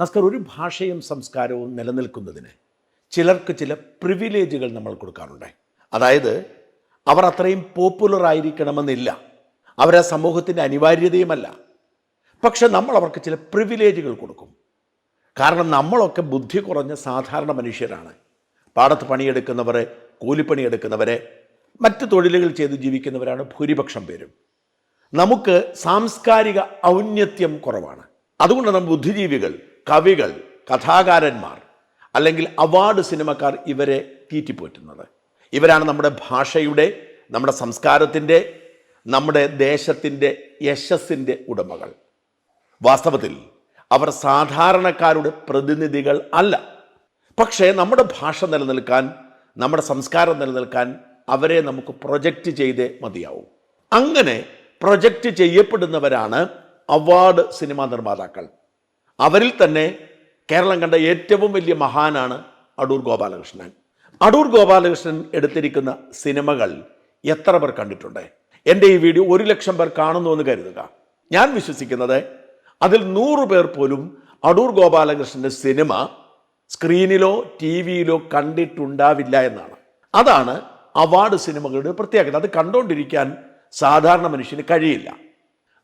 നസ്കർ ഒരു ഭാഷയും സംസ്കാരവും നിലനിൽക്കുന്നതിന് ചിലർക്ക് ചില പ്രിവിലേജുകൾ നമ്മൾ കൊടുക്കാറുണ്ട്. അതായത് അവർ അത്രയും പോപ്പുലർ ആയിരിക്കണമെന്നില്ല. അവരാ സമൂഹത്തിന്റെ അനിവാര്യതയുമല്ല. പക്ഷെ നമ്മൾ അവർക്ക് ചില പ്രിവിലേജുകൾ കൊടുക്കും. കാരണം നമ്മളൊക്കെ ബുദ്ധി കുറഞ്ഞ സാധാരണ മനുഷ്യരാണ്. പാടത്ത് പണിയെടുക്കുന്നവർ കൂലിപ്പണിയെടുക്കുന്നവരെ മറ്റ് തൊഴിലുകൾ ചെയ്ത് ജീവിക്കുന്നവരാണ് ഭൂരിപക്ഷം പേരും. നമുക്ക് സാംസ്കാരിക ഔന്നത്യം കുറവാണ്. അതുകൊണ്ട് നമ്മൾ ബുദ്ധിജീവികൾ കവികൾ കഥാകാരന്മാർ അല്ലെങ്കിൽ അവാർഡ് സിനിമക്കാർ ഇവരെ തീറ്റിപ്പോറ്റുന്നത്. ഇവരാണ് നമ്മുടെ ഭാഷയുടെ നമ്മുടെ സംസ്കാരത്തിന്റെ നമ്മുടെ ദേശത്തിന്റെ യശസ്സിന്റെ ഉടമകൾ. വാസ്തവത്തിൽ അവർ സാധാരണക്കാരുടെ പ്രതിനിധികൾ അല്ല. പക്ഷേ നമ്മുടെ ഭാഷ നിലനിൽക്കാൻ നമ്മുടെ സംസ്കാരം നിലനിൽക്കാൻ അവരെ നമുക്ക് പ്രൊജക്റ്റ് ചെയ്തേ മതിയാവും. അങ്ങനെ പ്രൊജക്റ്റ് ചെയ്യപ്പെടുന്നവരാണ് അവാർഡ് സിനിമാ നിർമ്മാതാക്കൾ. അവരിൽ തന്നെ കേരളം കണ്ട ഏറ്റവും വലിയ മഹാനാണ് അടൂർ ഗോപാലകൃഷ്ണൻ. അടൂർ ഗോപാലകൃഷ്ണൻ എടുത്തിരിക്കുന്ന സിനിമകൾ എത്ര പേർ കണ്ടിട്ടുണ്ട്? എന്റെ ഈ വീഡിയോ ഒരു ലക്ഷം പേർ കാണുന്നു എന്ന് കരുതുക. ഞാൻ വിശ്വസിക്കുന്നത് അതിൽ നൂറ് പേർ പോലും അടൂർ ഗോപാലകൃഷ്ണന്റെ സിനിമ സ്ക്രീനിലോ ടി വിയിലോ കണ്ടിട്ടുണ്ടാവില്ല എന്നാണ്. അതാണ് അവാർഡ് സിനിമകളുടെ പ്രത്യേകത. അത് കണ്ടുകൊണ്ടിരിക്കാൻ സാധാരണ മനുഷ്യന് കഴിയില്ല.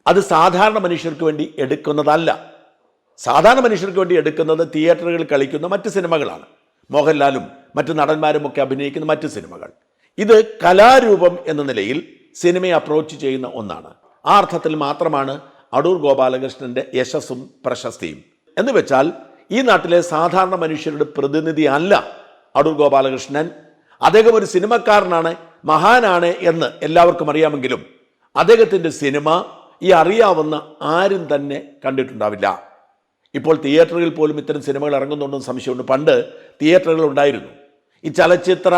അത് സാധാരണ മനുഷ്യർക്ക് വേണ്ടി എടുക്കുന്നതല്ല. സാധാരണ മനുഷ്യർക്ക് വേണ്ടി എടുക്കുന്നത് തിയേറ്ററുകളിൽ കളിക്കുന്ന മറ്റ് സിനിമകളാണ്. മോഹൻലാലും മറ്റു നടന്മാരും ഒക്കെ അഭിനയിക്കുന്ന മറ്റ് സിനിമകൾ. ഇത് കലാരൂപം എന്ന നിലയിൽ സിനിമയെ അപ്രോച്ച് ചെയ്യുന്ന ഒന്നാണ്. ആ അർത്ഥത്തിൽ മാത്രമാണ് അടൂർ ഗോപാലകൃഷ്ണന്റെ യശസ്സും പ്രശസ്തിയും. എന്ന് വെച്ചാൽ ഈ നാട്ടിലെ സാധാരണ മനുഷ്യരുടെ പ്രതിനിധി അല്ല അടൂർ ഗോപാലകൃഷ്ണൻ. അദ്ദേഹം ഒരു സിനിമക്കാരനാണ് മഹാനാണ് എന്ന് എല്ലാവർക്കും അറിയാമെങ്കിലും അദ്ദേഹത്തിന്റെ സിനിമ ഈ അറിയാവുന്ന ആരും തന്നെ കണ്ടിട്ടുണ്ടാവില്ല. ഇപ്പോൾ തിയേറ്ററുകളിൽ പോലും ഇത്തരം സിനിമകൾ ഇറങ്ങുന്നുണ്ടെന്ന് സംശയമുണ്ട്. പണ്ട് തിയേറ്ററുകൾ ഉണ്ടായിരുന്നു. ഈ ചലച്ചിത്ര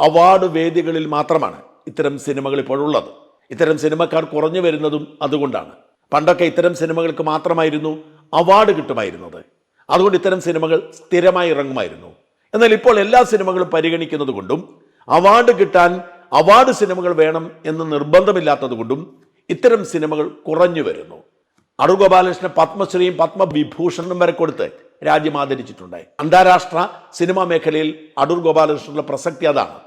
അവാർഡ് വേദികളിൽ മാത്രമാണ് ഇത്തരം സിനിമകൾ ഇപ്പോഴുള്ളത് ഇത്തരം സിനിമക്കാർ കുറഞ്ഞു വരുന്നതും അതുകൊണ്ടാണ്. പണ്ടൊക്കെ ഇത്തരം സിനിമകൾക്ക് മാത്രമായിരുന്നു അവാർഡ് കിട്ടുമായിരുന്നത്. അതുകൊണ്ട് ഇത്തരം സിനിമകൾ സ്ഥിരമായി ഇറങ്ങുമായിരുന്നു. എന്നാൽ ഇപ്പോൾ എല്ലാ സിനിമകളും പരിഗണിക്കുന്നത് കൊണ്ടും അവാർഡ് കിട്ടാൻ അവാർഡ് സിനിമകൾ വേണം എന്ന് നിർബന്ധമില്ലാത്തത് കൊണ്ടും ഇത്തരം സിനിമകൾ കുറഞ്ഞു വരുന്നു. അടൂർ ഗോപാലകൃഷ്ണൻ പത്മശ്രീയും പത്മവിഭൂഷണും വരെ കൊടുത്ത് രാജ്യം ആദരിച്ചിട്ടുണ്ടായി. അന്താരാഷ്ട്ര സിനിമാ മേഖലയിൽ അടൂർ ഗോപാലകൃഷ്ണന്റെ പ്രസക്തി അതാണ്.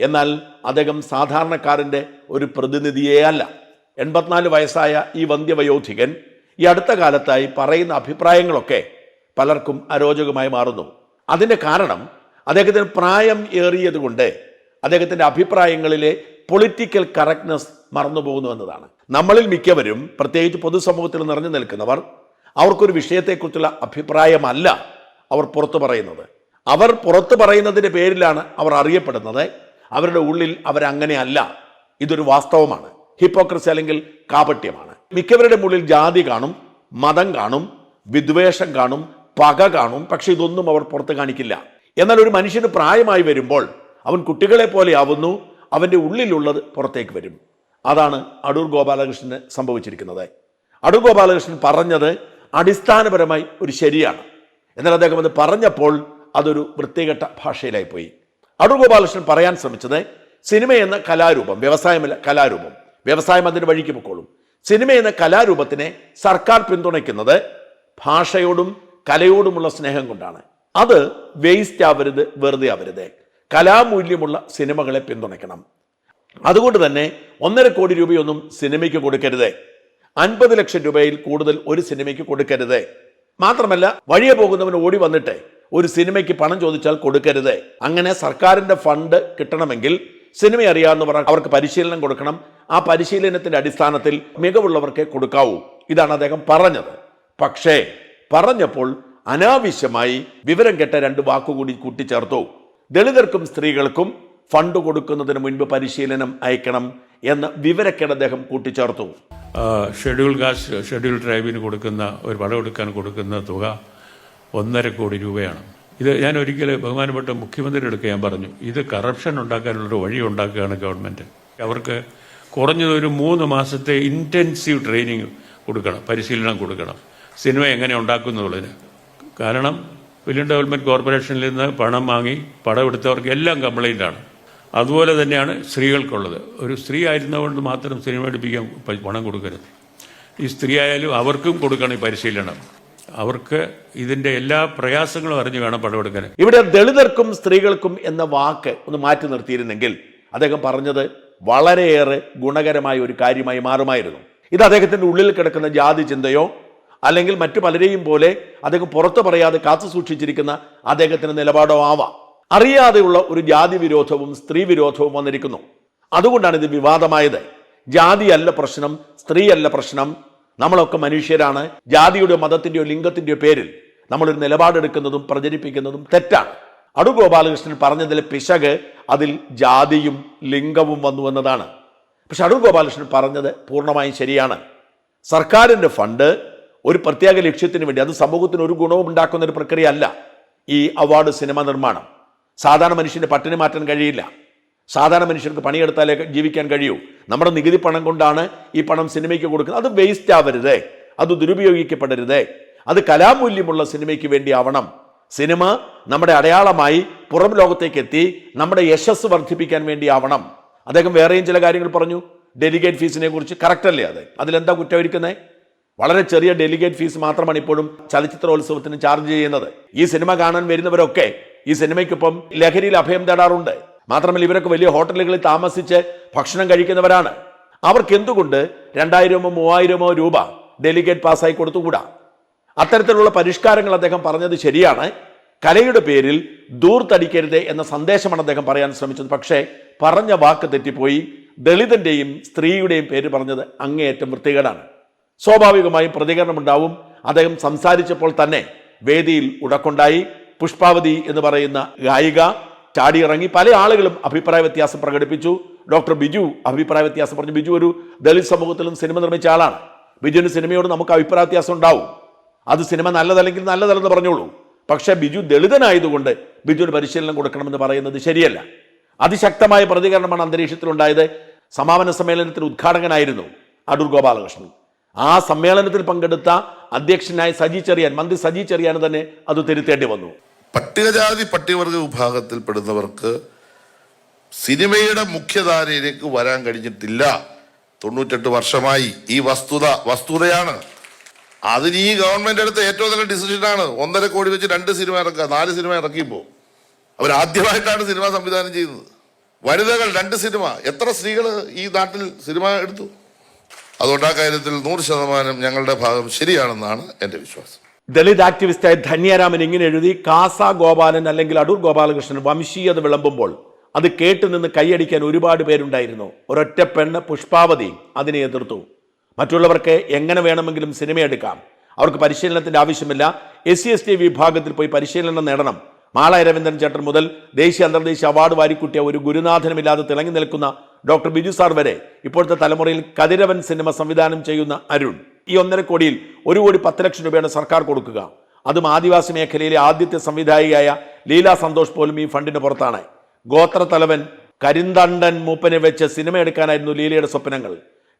എന്നാൽ അദ്ദേഹം സാധാരണക്കാരന്റെ ഒരു പ്രതിനിധിയേ അല്ല. എൺപത്തിനാല് വയസ്സായ ഈ വന്ധ്യവയോധികൻ ഈ അടുത്ത കാലത്തായി പറയുന്ന അഭിപ്രായങ്ങളൊക്കെ പലർക്കും അരോചകമായി മാറുന്നു. അതിന്റെ കാരണം അദ്ദേഹത്തിന് പ്രായം ഏറിയതുകൊണ്ട് അദ്ദേഹത്തിന്റെ അഭിപ്രായങ്ങളിലെ പൊളിറ്റിക്കൽ കറക്റ്റ്നെസ് മറന്നുപോകുന്നു എന്നതാണ്. നമ്മളിൽ മിക്കവരും പ്രത്യേകിച്ച് പൊതുസമൂഹത്തിൽ നിറഞ്ഞു നിൽക്കുന്നവർ അവർക്കൊരു വിഷയത്തെക്കുറിച്ചുള്ള അഭിപ്രായമല്ല അവർ പുറത്തു പറയുന്നത്. അവർ പുറത്തു പറയുന്നതിന്റെ പേരിലാണ് അവർ അറിയപ്പെടുന്നത്. അവരുടെ ഉള്ളിൽ അവരങ്ങനെയല്ല. ഇതൊരു വാസ്തവമാണ്. ഹിപ്പോക്രസി അല്ലെങ്കിൽ കാപട്യമാണ്. മിക്കവരുടെ ഉള്ളിൽ ജാതി കാണും മതം കാണും വിദ്വേഷം കാണും പക കാണും. പക്ഷെ ഇതൊന്നും അവർ പുറത്ത് കാണിക്കില്ല. എന്നാൽ ഒരു മനുഷ്യന് പ്രായമായി വരുമ്പോൾ അവൻ കുട്ടികളെ പോലെ ആവുന്നു അവന്റെ ഉള്ളിലുള്ളത് പുറത്തേക്ക് വരും. അതാണ് അടൂർ ഗോപാലകൃഷ്ണന് സംഭവിച്ചിരിക്കുന്നത്. അടൂർ ഗോപാലകൃഷ്ണൻ പറഞ്ഞത് അടിസ്ഥാനപരമായി ഒരു ശരിയാണ്. എന്നാൽ അദ്ദേഹം അത് പറഞ്ഞപ്പോൾ അതൊരു വൃത്തികെട്ട ഭാഷയിലായി പോയി. അടൂർ ഗോപാലകൃഷ്ണൻ പറയാൻ ശ്രമിച്ചത് സിനിമ എന്ന കലാരൂപം വ്യവസായമല്ല കലാരൂപം വ്യവസായം അതിന് വഴിക്ക് പൊക്കോളും. സിനിമ എന്ന കലാരൂപത്തിനെ സർക്കാർ പിന്തുണയ്ക്കുന്നത് ഭാഷയോടും കലയോടുമുള്ള സ്നേഹം കൊണ്ടാണ്. അത് വേസ്റ്റ് ആവരുത് വെറുതെ ആവരുത്. കലാമൂല്യമുള്ള സിനിമകളെ പിന്തുണയ്ക്കണം. അതുകൊണ്ട് തന്നെ ഒന്നര കോടി രൂപയൊന്നും സിനിമയ്ക്ക് കൊടുക്കരുത്. അൻപത് ലക്ഷം രൂപയിൽ കൂടുതൽ ഒരു സിനിമയ്ക്ക് കൊടുക്കരുത്. മാത്രമല്ല വഴിയെ പോകുന്നവൻ ഓടി വന്നിട്ട് ഒരു സിനിമയ്ക്ക് പണം ചോദിച്ചാൽ കൊടുക്കരുത്. അങ്ങനെ സർക്കാരിന്റെ ഫണ്ട് കിട്ടണമെങ്കിൽ സിനിമ അറിയാവുന്നവർ അവർക്ക് പരിശീലനം കൊടുക്കണം. ആ പരിശീലനത്തിന്റെ അടിസ്ഥാനത്തിൽ മികവുള്ളവർക്കേ കൊടുക്കാവൂ. ഇതാണ് അദ്ദേഹം പറഞ്ഞത്. പക്ഷേ പറഞ്ഞപ്പോൾ അനാവശ്യമായി വിവരം കെട്ട രണ്ട് വാക്കുകൂടി കൂട്ടിച്ചേർത്തു. ദളിതർക്കും സ്ത്രീകൾക്കും ഫണ്ട് കൊടുക്കുന്നതിന് മുൻപ് പരിശീലനം അയക്കണം എന്ന് വിവരക്കേട് അദ്ദേഹം കൂട്ടിച്ചേർത്തു. ഷെഡ്യൂൾ കാസ്റ്റ് ഷെഡ്യൂൾ ട്രൈബിന് കൊടുക്കുന്ന ഒരു വിളവെടുക്കാൻ കൊടുക്കുന്ന തുക ഒന്നര കോടി രൂപയാണ്. ഇത് ഞാൻ ഒരിക്കലും ബഹുമാനപ്പെട്ട മുഖ്യമന്ത്രിയുടെ അടുത്ത് ഞാൻ പറഞ്ഞു ഇത് കറപ്ഷൻ ഉണ്ടാക്കാനുള്ളൊരു വഴി ഉണ്ടാക്കുകയാണ് ഗവൺമെന്റ് അവർക്ക് കുറഞ്ഞത് ഒരു മൂന്ന് മാസത്തെ ഇന്റൻസീവ് ട്രെയിനിങ് കൊടുക്കണം പരിശീലനം കൊടുക്കണം. സിനിമ എങ്ങനെ ഉണ്ടാക്കുന്നുള്ളതിന്. കാരണം ഫിലിം ഡെവലപ്മെന്റ് കോർപ്പറേഷനിൽ നിന്ന് പണം വാങ്ങി പടം എടുത്തവർക്ക് എല്ലാം കംപ്ലൈന്റ് ആണ്. അതുപോലെ തന്നെയാണ് സ്ത്രീകൾക്കുള്ളത്. ഒരു സ്ത്രീ ആയിരുന്നതുകൊണ്ട് മാത്രം സിനിമ എടുപ്പിക്കാൻ പണം കൊടുക്കരുത്. ഈ സ്ത്രീ ആയാലും അവർക്കും കൊടുക്കണം ഈ പരിശീലനം. അവർക്ക് ഇതിന്റെ എല്ലാ പ്രയാസങ്ങളും അറിഞ്ഞു വേണം പടമെടുക്കാൻ ഇവിടെ ദളിതർക്കും സ്ത്രീകൾക്കും എന്ന വാക്ക് ഒന്ന് മാറ്റി നിർത്തിയിരുന്നെങ്കിൽ അദ്ദേഹം പറഞ്ഞത് വളരെയേറെ ഗുണകരമായ ഒരു കാര്യമായി മാറുമായിരുന്നു. ഇത് അദ്ദേഹത്തിന്റെ ഉള്ളിൽ കിടക്കുന്ന ജാതി ചിന്തയോ അല്ലെങ്കിൽ മറ്റു പലരെയും പോലെ അദ്ദേഹം പുറത്തു പറയാതെ കാത്തു സൂക്ഷിച്ചിരിക്കുന്ന അദ്ദേഹത്തിന്റെ നിലപാടോ ആവാം. അറിയാതെയുള്ള ഒരു ജാതി വിരോധവും സ്ത്രീ വിരോധവും വന്നിരിക്കുന്നു. അതുകൊണ്ടാണ് ഇത് വിവാദമായത്. ജാതിയല്ല പ്രശ്നം സ്ത്രീയല്ല പ്രശ്നം. നമ്മളൊക്കെ മനുഷ്യരാണ്. ജാതിയുടെ മതത്തിന്റെയോ ലിംഗത്തിന്റെയോ പേരിൽ നമ്മളൊരു നിലപാടെടുക്കുന്നതും പ്രചരിപ്പിക്കുന്നതും തെറ്റാണ്. അടു ഗോപാലകൃഷ്ണൻ പറഞ്ഞതിൽ പിശക് അതിൽ ജാതിയും ലിംഗവും വന്നു എന്നതാണ്. പക്ഷെ അടൂർ ഗോപാലകൃഷ്ണൻ പറഞ്ഞത് പൂർണമായും ശരിയാണ്. സർക്കാരിന്റെ ഫണ്ട് ഒരു പ്രത്യേക ലക്ഷ്യത്തിന് വേണ്ടി അത് സമൂഹത്തിന് ഒരു ഗുണവും ഉണ്ടാക്കുന്ന ഒരു പ്രക്രിയ അല്ല ഈ അവാർഡ് സിനിമ നിർമ്മാണം. സാധാരണ മനുഷ്യന്റെ പട്ടിണി മാറ്റാൻ കഴിയില്ല. സാധാരണ മനുഷ്യർക്ക് പണിയെടുത്താലേ ജീവിക്കാൻ കഴിയൂ. നമ്മുടെ നികുതി പണം കൊണ്ടാണ് ഈ പണം സിനിമയ്ക്ക് കൊടുക്കുന്നത്. അത് വേസ്റ്റ് ആവരുത്. അത് ദുരുപയോഗിക്കപ്പെടരുത്. അത് കലാമൂല്യമുള്ള സിനിമയ്ക്ക് വേണ്ടി ആവണം സിനിമ നമ്മുടെ അടയാളമായി പുറം ലോകത്തേക്ക് എത്തി നമ്മുടെ യശസ് വർദ്ധിപ്പിക്കാൻ വേണ്ടി ആവണം അദ്ദേഹം വേറെയും ചില കാര്യങ്ങൾ പറഞ്ഞു. ഡെലിഗേറ്റ് ഫീസിനെ കുറിച്ച് കറക്റ്റല്ലേ അത്? അതിലെന്താ കുറ്റമായിരിക്കുന്നത് വളരെ ചെറിയ ഡെലിഗേറ്റ് ഫീസ് മാത്രമാണ് ഇപ്പോഴും ചലച്ചിത്രോത്സവത്തിന് ചാർജ് ചെയ്യുന്നത്. ഈ സിനിമ കാണാൻ വരുന്നവരൊക്കെ ഈ സിനിമയ്ക്കൊപ്പം ലഹരിയിൽ അഭയം തേടാറുണ്ട്. മാത്രമല്ല ഇവരൊക്കെ വലിയ ഹോട്ടലുകളിൽ താമസിച്ച് ഭക്ഷണം കഴിക്കുന്നവരാണ്. അവർക്ക് എന്തുകൊണ്ട് രണ്ടായിരമോ മൂവായിരമോ രൂപ ഡെലിഗേറ്റ് പാസ്സായി കൊടുത്തുകൂടാ? അത്തരത്തിലുള്ള പരിഷ്കാരങ്ങൾ അദ്ദേഹം പറഞ്ഞത് ശരിയാണ്. കലയുടെ പേരിൽ ദൂർത്തടിക്കരുത് എന്ന സന്ദേശമാണ് അദ്ദേഹം പറയാൻ ശ്രമിച്ചത്. പക്ഷേ പറഞ്ഞ വാക്ക് തെറ്റിപ്പോയി. ദളിതന്റെയും സ്ത്രീയുടെയും പേര് പറഞ്ഞത് അങ്ങേയറ്റം വൃത്തികേടാണ്. സ്വാഭാവികമായും പ്രതികരണമുണ്ടാവും. അദ്ദേഹം സംസാരിച്ചപ്പോൾ തന്നെ വേദിയിൽ ഉടക്കുണ്ടായി. പുഷ്പാവതി എന്ന് പറയുന്ന ഗായിക ചാടിയിറങ്ങി പല ആളുകളും അഭിപ്രായ വ്യത്യാസം പ്രകടിപ്പിച്ചു. ഡോക്ടർ ബിജു അഭിപ്രായ വ്യത്യാസം പറഞ്ഞു. ബിജു ഒരു ദളിത് സമൂഹത്തിലും സിനിമ നിർമ്മിച്ച ആളാണ്. ബിജുവിന് സിനിമയോട് നമുക്ക് അഭിപ്രായ വ്യത്യാസം ഉണ്ടാവും. അത് സിനിമ നല്ലതല്ലെങ്കിൽ നല്ലതല്ലെന്ന് പറഞ്ഞോളൂ. പക്ഷേ ബിജു ദളിതനായതുകൊണ്ട് ബിജുവിന് പരിശീലനം കൊടുക്കണമെന്ന് പറയുന്നത് ശരിയല്ല. അതിശക്തമായ പ്രതികരണമാണ് അന്തരീക്ഷത്തിലുണ്ടായത്. സമാപന സമ്മേളനത്തിന് ഉദ്ഘാടകനായിരുന്നു അടൂർ ഗോപാലകൃഷ്ണൻ. ആ സമ്മേളനത്തിൽ പങ്കെടുത്ത അധ്യക്ഷനായ സജി ചെറിയാൻ മന്ത്രി സജി ചെറിയാൻ തന്നെ അത് തിരുത്തേണ്ടി വന്നു. പട്ടികജാതി പട്ടികവർഗ വിഭാഗത്തിൽപ്പെടുന്നവർക്ക് സിനിമയുടെ മുഖ്യധാരയിലേക്ക് വരാൻ കഴിഞ്ഞിട്ടില്ല. തൊണ്ണൂറ്റെട്ട് വർഷമായി ഈ വസ്തുത വസ്തുതയാണ്. അതിന് ഈ ഗവൺമെന്റ് എടുത്ത ഏറ്റവും നല്ല ഡിസിഷനാണ് ഒന്നര കോടി വെച്ച് രണ്ട് സിനിമ ഇറക്കുക നാല് സിനിമ അവർ അവരാദ്യമായിട്ടാണ് സിനിമ സംവിധാനം ചെയ്യുന്നത്. വനിതകൾ രണ്ട് സിനിമ. എത്ര സ്ത്രീകൾ ഈ നാട്ടിൽ സിനിമ എടുത്തു? അതുകൊണ്ട് ആ കാര്യത്തിൽ നൂറ് ശതമാനം ഞങ്ങളുടെ ഭാഗം ശരിയാണെന്നാണ് എന്റെ വിശ്വാസം. ദളിത് ആക്ടിവിസ്റ്റായ ധന്യാരാമൻ ഇങ്ങനെ എഴുതി കാസ ഗോപാലൻ അല്ലെങ്കിൽ അടൂർ ഗോപാലകൃഷ്ണൻ വംശീയത വിളമ്പുമ്പോൾ അത് കേട്ട് നിന്ന് കൈയടിക്കാൻ ഒരുപാട് പേരുണ്ടായിരുന്നു. ഒരൊറ്റ പെണ്ണ് പുഷ്പാവതി അതിനെ എതിർത്തു. മറ്റുള്ളവർക്ക് എങ്ങനെ വേണമെങ്കിലും സിനിമ എടുക്കാം. അവർക്ക് പരിശീലനത്തിന്റെ ആവശ്യമില്ല. എസ് സി എസ് ടി വിഭാഗത്തിൽ പോയി പരിശീലനം നേടണം. മാള രവീന്ദ്രൻ ചേട്ടൻ മുതൽ ദേശീയ അന്തർദേശീയ അവാർഡ് വാരിക്കുട്ടിയ ഒരു ഗുരുനാഥനുമില്ലാതെ തിളങ്ങി നിൽക്കുന്ന ഡോക്ടർ ബിജു സാർ വരെ ഇപ്പോഴത്തെ തലമുറയിൽ കതിരവൻ സിനിമ സംവിധാനം ചെയ്യുന്ന അരുൺ. ഈ ഒന്നര കോടിയിൽ ഒരു കോടി പത്ത് ലക്ഷം രൂപയാണ് സർക്കാർ കൊടുക്കുക. അതും ആദിവാസി മേഖലയിലെ ആദ്യത്തെ സംവിധായികയായ ലീല സന്തോഷ് പോലും ഈ ഫണ്ടിന് പുറത്താണ്. ഗോത്രത്തലവൻ കരിന്തണ്ടൻ മൂപ്പനെ വെച്ച് സിനിമ എടുക്കാനായിരുന്നു ലീലയുടെ സ്വപ്നങ്ങൾ.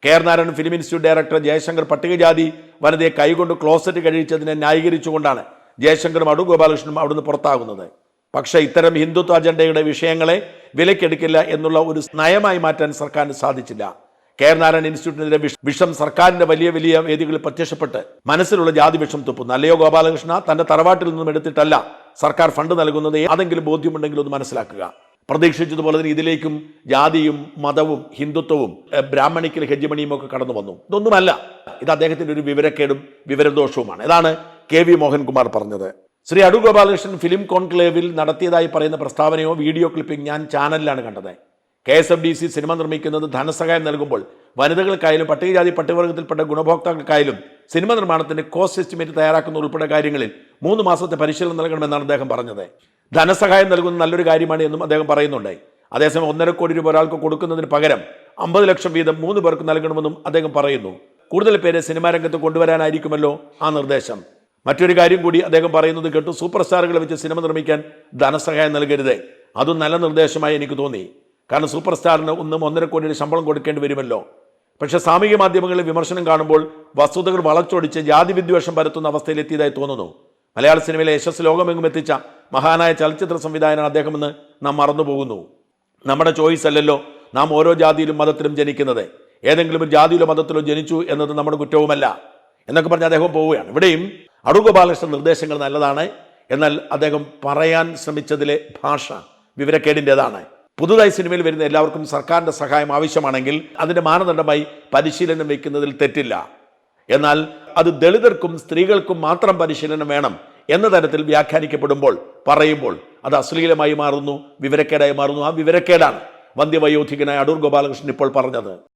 K film institute director Jayashankar പട്ടികജാതി വനിതയെ കൈകൊണ്ട് ക്ലോസറ്റ് കഴിച്ചതിനെ ന്യായീകരിച്ചുകൊണ്ടാണ് ജയശങ്കറും അടു ഗോപാലകൃഷ്ണനും അവിടുന്ന് പുറത്താകുന്നത്. പക്ഷേ ഇത്തരം ഹിന്ദുത്വ അജണ്ടയുടെ വിഷയങ്ങളെ വിലക്കെടുക്കില്ല എന്നുള്ള ഒരു നയമായി മാറ്റാൻ സർക്കാരിന് സാധിച്ചില്ല. കെ ആർ നാരായണൻ ഇൻസ്റ്റിറ്റ്യൂട്ടിനെതിരെ വിഷം സർക്കാരിന്റെ വലിയ വലിയ വേദികളിൽ പ്രത്യക്ഷപ്പെട്ട് മനസ്സിലുള്ള ജാതി വിഷം തുപ്പുന്നു. അല്ലയോ ഗോപാലകൃഷ്ണ? തന്റെ തറവാട്ടിൽ നിന്നും എടുത്തിട്ടല്ല സർക്കാർ ഫണ്ട് നൽകുന്നത്. ഏതെങ്കിലും ബോധ്യമുണ്ടെങ്കിൽ ഒന്ന് മനസ്സിലാക്കുക. പ്രതീക്ഷിച്ചതുപോലെ തന്നെ ഇതിലേക്കും ജാതിയും മതവും ഹിന്ദുത്വവും ബ്രാഹ്മണിക്കൽ ഹെജ്ജമണിയും ഒക്കെ കടന്നു വന്നു. ഇതൊന്നുമല്ല. ഇത് അദ്ദേഹത്തിന്റെ ഒരു വിവരക്കേടും വിവരദോഷവുമാണ്. ഇതാണ് കെ വി മോഹൻകുമാർ പറഞ്ഞത്. ശ്രീ അടൂർ ഗോപാലകൃഷ്ണൻ ഫിലിം കോൺക്ലേവിൽ നടത്തിയതായി പറയുന്ന പ്രസ്താവനയോ വീഡിയോ ക്ലിപ്പിംഗ് ഞാൻ ചാനലിലാണ് കണ്ടത്. K S F D C cinema നിർമ്മിക്കുന്നത് ധനസഹായം നൽകുമ്പോൾ വനിതകൾക്കായാലും പട്ടികജാതി പട്ടികവർഗത്തിൽപ്പെട്ട ഗുണഭോക്താക്കൾക്കായാലും സിനിമ നിർമ്മാണത്തിന്റെ കോസ്റ്റ് എസ്റ്റിമേറ്റ് തയ്യാറാക്കുന്ന ഉൾപ്പെടെ കാര്യങ്ങളിൽ മൂന്ന് മാസത്തെ പരിശീലനം നൽകണമെന്നാണ് അദ്ദേഹം പറഞ്ഞത്. ധനസഹായം നൽകുന്ന നല്ലൊരു കാര്യമാണ് എന്നും അദ്ദേഹം പറയുന്നുണ്ട്. അതേസമയം ഒന്നര കോടി രൂപ ഒരാൾക്ക് കൊടുക്കുന്നതിന് പകരം അമ്പത് ലക്ഷം വീതം മൂന്ന് പേർക്ക് നൽകണമെന്നും അദ്ദേഹം പറയുന്നു. കൂടുതൽ പേരെ സിനിമാ രംഗത്ത് കൊണ്ടുവരാനായിരിക്കുമല്ലോ ആ നിർദ്ദേശം. മറ്റൊരു കാര്യം കൂടി അദ്ദേഹം പറയുന്നത് കേട്ടു സൂപ്പർ സ്റ്റാറുകളെ വെച്ച് സിനിമ നിർമ്മിക്കാൻ ധനസഹായം നൽകരുത്. അതും നല്ല നിർദ്ദേശമായി എനിക്ക് തോന്നി. കാരണം സൂപ്പർ സ്റ്റാറിന് ഒന്നും ഒന്നര കോടിയുടെ ശമ്പളം കൊടുക്കേണ്ടി വരുമല്ലോ. പക്ഷെ സാമൂഹിക മാധ്യമങ്ങളിൽ വിമർശനം കാണുമ്പോൾ വസ്തുതകൾ വളച്ചൊടിച്ച് ജാതി വിദ്വേഷം പരത്തുന്ന അവസ്ഥയിലെത്തിയതായി തോന്നുന്നു. മലയാള സിനിമയിലെ യശസ് ലോകമെങ്ങും എത്തിച്ച മഹാനായ ചലച്ചിത്ര സംവിധായകനാണ് അദ്ദേഹമെന്ന് നാം മറന്നുപോകുന്നു. നമ്മുടെ ചോയ്സ് അല്ലല്ലോ നാം ഓരോ ജാതിയിലും മതത്തിലും ജനിക്കുന്നത്. ഏതെങ്കിലും ഒരു ജാതിയിലോ മതത്തിലോ ജനിച്ചു എന്നത് നമ്മുടെ കുറ്റവുമല്ല. എന്നൊക്കെ പറഞ്ഞ് അദ്ദേഹം പോവുകയാണ്. ഇവിടെയും അടൂർ ഗോപാലകൃഷ്ണൻ നിർദ്ദേശങ്ങൾ നല്ലതാണ്. എന്നാൽ അദ്ദേഹം പറയാൻ ശ്രമിച്ചതിലെ ഭാഷ വിവരക്കേടിന്റെതാണ്. പുതുതായി സിനിമയിൽ വരുന്ന എല്ലാവർക്കും സർക്കാരിന്റെ സഹായം ആവശ്യമാണെങ്കിൽ അതിന്റെ മാനദണ്ഡമായി പരിശീലനം വയ്ക്കുന്നതിൽ തെറ്റില്ല. എന്നാൽ അത് ദളിതർക്കും സ്ത്രീകൾക്കും മാത്രം പരിശീലനം വേണം എന്ന തരത്തിൽ വ്യാഖ്യാനിക്കപ്പെടുമ്പോൾ പറയുമ്പോൾ അത് അശ്ലീലമായി മാറുന്നു വിവരക്കേടായി മാറുന്നു. ആ വിവരക്കേടാണ് വന്ധ്യവയോധികനായ അടൂർ ഗോപാലകൃഷ്ണൻ ഇപ്പോൾ പറഞ്ഞത്.